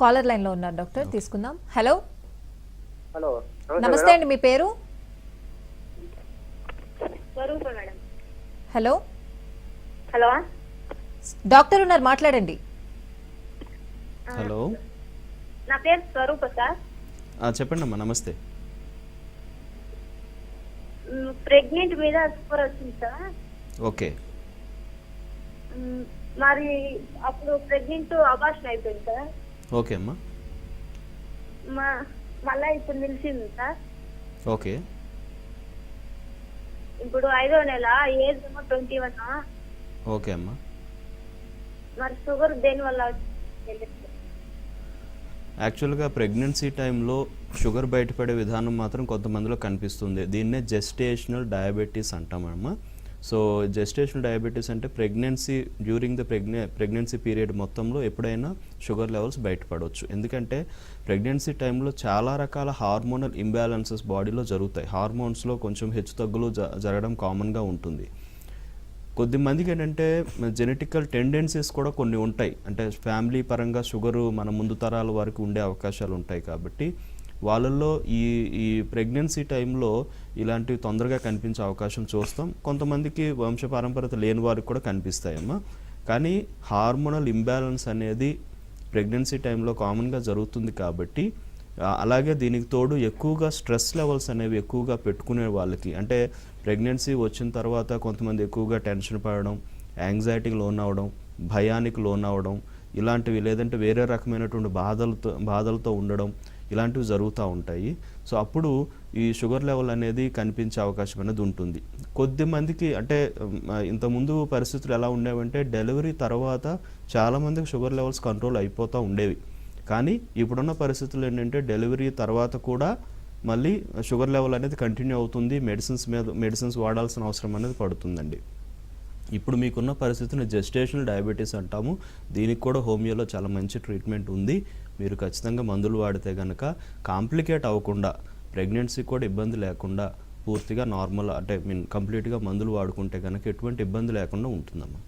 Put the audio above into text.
Caller లైన్లో ఉన్నారు doctor. తీసుకుందాం. హలో. హలో. నమస్తే అండి మీ పేరు? Swarupa madam. Hello. Hello. Doctor ఉన్నారు మాట్లాడండి. హలో. నా పేరు స్వరూప సార్. చెప్పండి అమ్మా నమస్తే. ప్రెగ్నెంట్ మీద స్కోర్ వచ్చింది సార్. ఓకే. మరి అప్పుడు ప్రెగ్నెంట్ అబార్షన్ అయిపోయింది సార్. ఓకే అమ్మా. మా- మళ్ళా ఇప్పుడు నిలిచింది సార్. ఓకే. ఇప్పుడు ఐదో నెల ఏజ్ ఏమో ట్వంటీ వన్. ఓకే అమ్మా. మరి షుగర్ దేని వల్ల? యాక్చువల్గా ప్రెగ్నెన్సీ టైంలో షుగర్ బయటపడే విధానం మాత్రం కొంతమందిలో కనిపిస్తుంది. దీన్నే జెస్టేషనల్ డయాబెటీస్ అంటామమ్మా సో జెస్టేషనల్ డయాబెటీస్ అంటే pregnancy during the ప్రెగ్నె pregnancy period మొత్తంలో ఎప్పుడైనా షుగర్ లెవెల్స్ బయటపడవచ్చు. ఎందుకంటే ప్రెగ్నెన్సీ టైంలో చాలా రకాల హార్మోనల్ ఇంబ్యాలెన్సెస్ బాడీలో జరుగుతాయి. హార్మోన్స్లో కొంచెం హెచ్చుతగ్గులు జ జరగడం కామన్గా ఉంటుంది. కొద్ది మందికి ఏంటంటే జెనెటికల్ టెండెన్సీస్ కూడా కొన్ని ఉంటాయి. అంటే ఫ్యామిలీ పరంగా షుగరు మన ముందు తరాల వారికి ఉండే అవకాశాలు ఉంటాయి కాబట్టి వాళ్ళల్లో ఈ ఈ ప్రెగ్నెన్సీ టైంలో ఇలాంటివి తొందరగా కనిపించే అవకాశం చూస్తాం. కొంతమందికి వంశపారంపరత లేని వారికి కూడా కనిపిస్తాయమ్మా. కానీ హార్మోనల్ ఇంబ్యాలెన్స్ అనేది ప్రెగ్నెన్సీ టైంలో కామన్గా జరుగుతుంది కాబట్టి అలాగే దీనికి తోడు ఎక్కువగా స్ట్రెస్ లెవెల్స్ అనేవి ఎక్కువగా పెట్టుకునే వాళ్ళకి అంటే ప్రెగ్నెన్సీ వచ్చిన తర్వాత కొంతమంది ఎక్కువగా టెన్షన్ పడడం యాంగ్జైటీకి లోన్ అవ్వడం భయానికి లోన్ అవ్వడం ఇలాంటివి లేదంటే వేరే రకమైనటువంటి బాధలతో బాధలతో ఉండడం ఇలాంటివి జరుగుతూ ఉంటాయి. సో అప్పుడు ఈ షుగర్ లెవెల్ అనేది కనిపించే అవకాశం అనేది ఉంటుంది. కొద్ది మందికి అంటే ఇంతకుముందు పరిస్థితులు ఎలా ఉండేవంటే డెలివరీ తర్వాత చాలామందికి షుగర్ లెవెల్స్ కంట్రోల్ అయిపోతూ ఉండేవి. కానీ ఇప్పుడున్న పరిస్థితులు ఏంటంటే డెలివరీ తర్వాత కూడా మళ్ళీ షుగర్ లెవెల్ అనేది కంటిన్యూ అవుతుంది. మెడిసిన్స్ మీద మెడిసిన్స్ వాడాల్సిన అవసరం అనేది పడుతుందండి. ఇప్పుడు మీకున్న పరిస్థితిని జెస్టేషనల్ డయాబెటీస్ అంటాము. దీనికి కూడా హోమియోలో చాలా మంచి ట్రీట్మెంట్ ఉంది. మీరు ఖచ్చితంగా మందులు వాడితే కనుక కాంప్లికేట్ అవ్వకుండా ప్రెగ్నెన్సీ కూడా ఇబ్బంది లేకుండా పూర్తిగా నార్మల్ అంటే మీన్ కంప్లీట్గా మందులు వాడుకుంటే కనుక ఎటువంటి ఇబ్బంది లేకుండా ఉంటుందమ్మా.